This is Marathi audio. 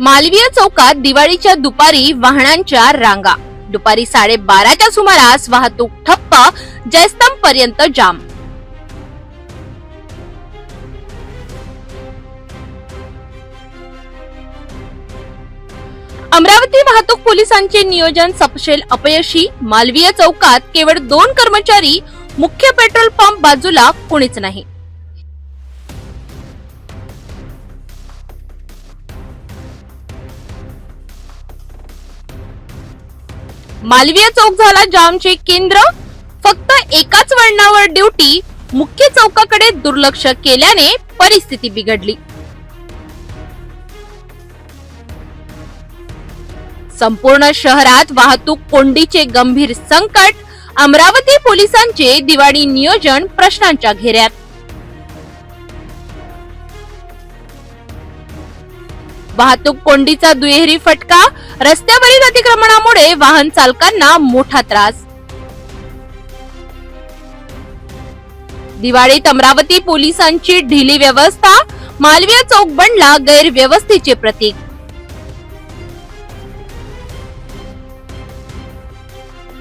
मालवीय चौकात दिवाळीच्या दुपारी वाहनांच्या रांगा. दुपारी साडेबाराच्या सुमारास वाहतूक ठप्प जयस्तंभ पर्यंत जाम. अमरावती वाहतूक पोलिसांचे नियोजन सपशेल अपयशी. मालवीय चौकात केवळ दोन कर्मचारी मुख्य पेट्रोल पंप बाजूला कोणीच नाही. मालवीय चौक झाला जामचे केंद्र. फक्त एकाच वळणावर ड्युटी मुख्य चौकाकडे दुर्लक्ष केल्याने परिस्थिती बिघडली. संपूर्ण शहरात वाहतूक कोंडीचे गंभीर संकट अमरावती पोलिसांचे दिवाळी नियोजन प्रश्नांच्या घेऱ्यात. वाहतूक कोंडीचा दुहेरी फटका रस्त्यावरील अतिक्रमणामुळे वाहन चालकांना मोठा त्रास. दिवाळीत अमरावती पोलिसांची ढिली व्यवस्था मालवीय चौक बनला गैरव्यवस्थेचे प्रतीक.